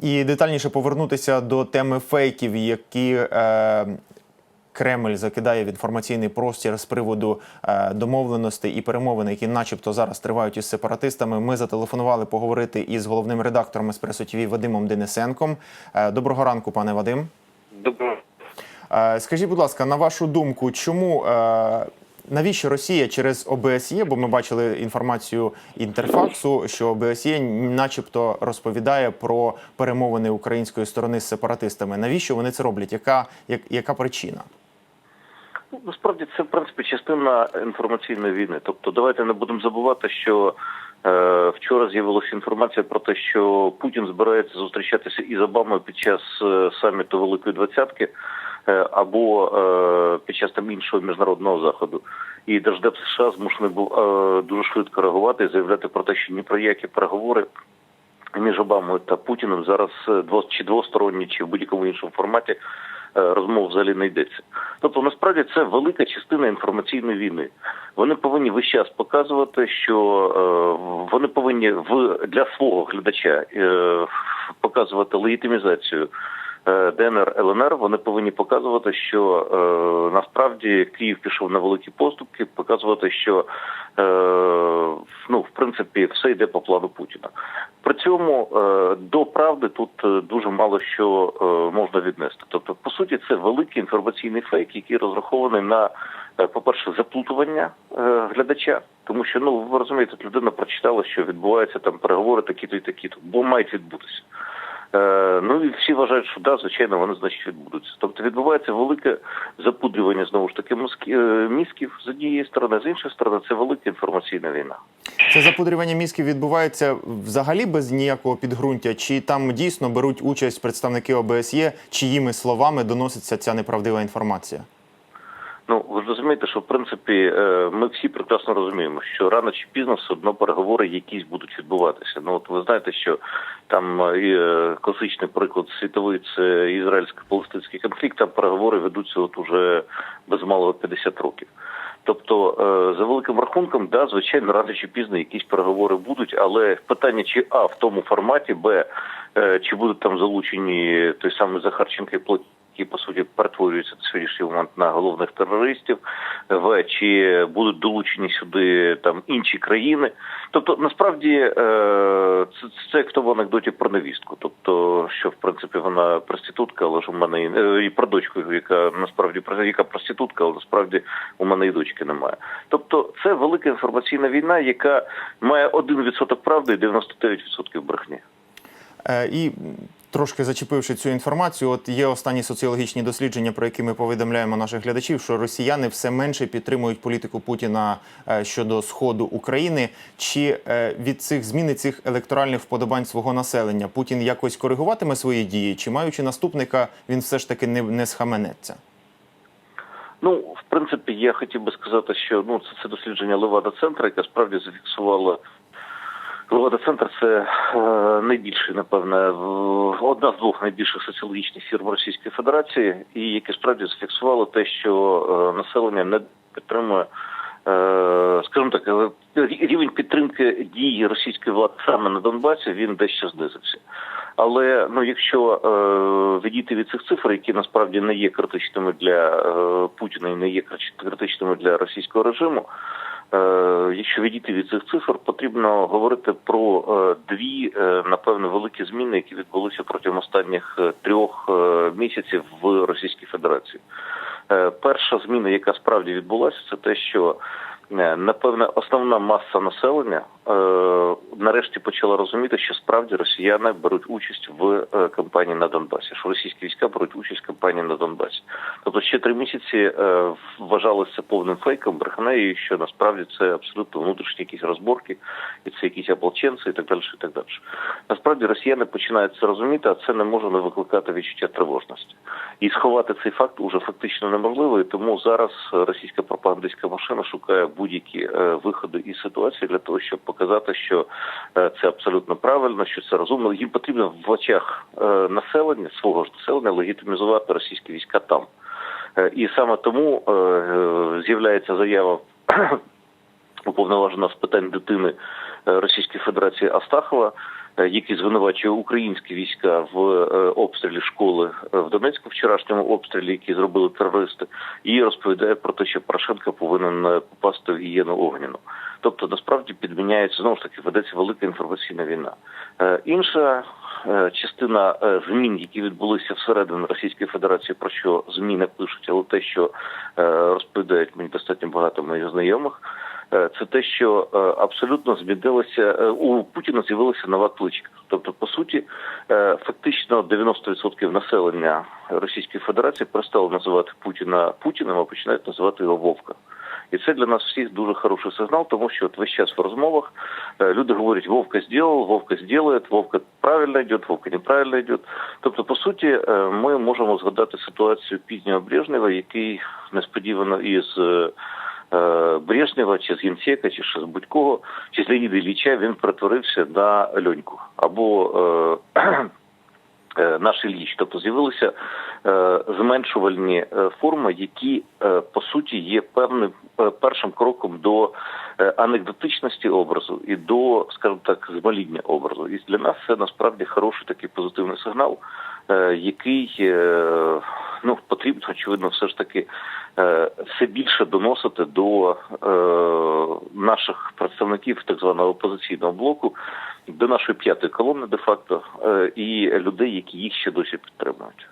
І детальніше повернутися до теми фейків, які е, Кремль закидає в інформаційний простір з приводу е, домовленостей і перемовин, які, начебто, зараз тривають із сепаратистами. Ми зателефонували поговорити із головним редактором Еспресо ТВ Вадимом Денисенком. Е, доброго ранку, пане Вадим. Доброго. Е, Скажіть, будь ласка, на вашу думку, чому е, навіщо Росія через ОБСЄ, бо ми бачили інформацію інтерфаксу, що ОБСЄ начебто розповідає про перемовини української сторони з сепаратистами. Навіщо вони це роблять? Яка, як, яка причина? Ну, Насправді це в принципі частина інформаційної війни. Тобто, давайте не будемо забувати, що е, вчора з'явилася інформація про те, що Путін збирається зустрічатися із Обамою під час е, саміту Великої Двадцятки або е, під час там іншого міжнародного заходу. І Держдеп США змушений був е, дуже швидко реагувати і заявляти про те, що ні про які переговори між Обамою та Путіним зараз е, дво- чи двосторонні, чи в будь-якому іншому форматі е, розмов взагалі не йдеться. Тобто, насправді це велика частина інформаційної війни. Вони повинні весь час показувати, що е, вони повинні в для свого глядача е, показувати легітимізацію. Е, ДНР ЛНР вони повинні показувати, що е, насправді Київ пішов на великі поступки, показувати, що е, ну в принципі все йде по плану Путіна. При цьому е, до правди тут е, дуже мало що е, можна віднести. Тобто, по суті, це великий інформаційний фейк, який розрахований на, е, по-перше, заплутування е, глядача, тому що ну ви розумієте, людина прочитала, що відбуваються там переговори такі-то і такі-то, бо мають відбутися. Е, ну і всі вважають, що да, звичайно, вони значить відбудуться. Тобто відбувається велике запудрювання знову ж таки е, мізків з однієї сторони, з іншої сторони, це велика інформаційна війна. Це запудрювання мізків відбувається взагалі без ніякого підґрунтя? Чи там дійсно беруть участь представники ОБСЄ, чиїми словами доноситься ця неправдива інформація? Ну ви розумієте, що в принципі е, ми всі прекрасно розуміємо, що рано чи пізно все одно переговори якісь будуть відбуватися. Ну от ви знаєте, що там е, е, класичний приклад світовий це ізраїльсько-палестинський конфлікт. Там переговори ведуться от уже без малого 50 років. Тобто, за великим рахунком, да, звичайно, рано чи пізно якісь переговори будуть, але питання чи а в тому форматі, б чи будуть там залучені той самий Захарченко і Плотін, які по суті перетворюються на сьогоднішній момент на головних терористів, в чи будуть долучені сюди там інші країни. Тобто, насправді е, це, це як в анекдоті про невістку. Тобто, що в принципі вона проститутка, але ж у мене і, е, і про дочку, яка насправді яка проститутка, але насправді у мене і дочки немає. Тобто, це велика інформаційна війна, яка має 1% правди і 99% брехні. Е, І трошки зачепивши цю інформацію, от є останні соціологічні дослідження, про які ми повідомляємо наших глядачів, що росіяни все менше підтримують політику Путіна е, щодо сходу України. Чи е, від цих зміни цих електоральних вподобань свого населення Путін якось коригуватиме свої дії, чи маючи наступника, він все ж таки не, не схаменеться? Ну, в принципі, я хотів би сказати, що ну це, це дослідження Левада центра, яка справді зафіксувала. Левада центр це е, найбільший, напевне, одна з двох найбільших соціологічних фірм Російської Федерації, і яке справді зафіксувало те, що е, населення не підтримує. е, Скажімо так, рівень підтримки дій російської влади саме на Донбасі він дещо знизився. Але ну, якщо відійти від цих цифр, які насправді не є критичними для Путіна і не є критичними для російського режиму, якщо відійти від цих цифр, потрібно говорити про е, дві, е, напевно, великі зміни, які відбулися протягом останніх е, трьох е, місяців в Російській Федерації. Е, перша зміна, яка справді відбулася, це те, що е, напевне основна маса населення е, нарешті почала розуміти, що справді росіяни беруть участь в е, кампанії на Донбасі, що російські війська беруть участь в кампанії на Донбасі. Тобто ще три місяці е, вважалося повним фейком, брехнею, що насправді це абсолютно внутрішні якісь розборки, і це якісь ополченці, і так далі. І так далі. Насправді росіяни починають це розуміти, а це не може не викликати відчуття тривожності. І сховати цей факт уже фактично неможливо, і тому зараз російська пропагандистська машина шукає будь-які е, виходи із ситуації для того, щоб показати, що е, це абсолютно правильно, що це розумно. Їм потрібно в очах населення свого ж населення легітимізувати російські війська там. Е, І саме тому е, е, з'являється заява уповноважена з питань дитини Російської Федерації Астахова, який звинувачує українські війська в обстрілі школи в Донецьку, вчорашньому обстрілі, який зробили терористи, і розповідає про те, що Порошенко повинен попасти в гієну огняну. Тобто насправді підміняється знову ж таки ведеться велика інформаційна війна. Е, Інша е, частина е, змін, які відбулися всередині Російської Федерації, про що змі не пишуть, але те, що розповідають мені достатньо багато моїх знайомих. Це те, що абсолютно змінилося у Путіна з'явилася нова кличка. Тобто, по суті, фактично 90% населення Російської Федерації перестало називати Путіна Путіним, а починають називати його Вовка. І це для нас всіх дуже хороший сигнал, тому що от весь час в розмовах е, люди говорять, Вовка зробив, Вовка зробить, Вовка правильно йде, Вовка неправильно йде. Тобто, по суті, е, ми можемо згадати ситуацію пізнього Брежнєва, який несподівано із е, е, чи з Генсека, чи ще з будь-кого, чи з Леоніда Ілліча він перетворився на Льоньку. Або наш Ілліч. Тобто з'явилися е, зменшувальні е, форми, які е, по суті є певним е, першим кроком до е, анекдотичності образу і до, скажімо так, змаління образу. І для нас це насправді хороший такий позитивний сигнал, е, який е, ну потрібно очевидно все ж таки е, все більше доносити до е, наших представників так званого опозиційного блоку, до нашої п'ятої колони, де факто, е, і людей, які їх ще досі підтримують.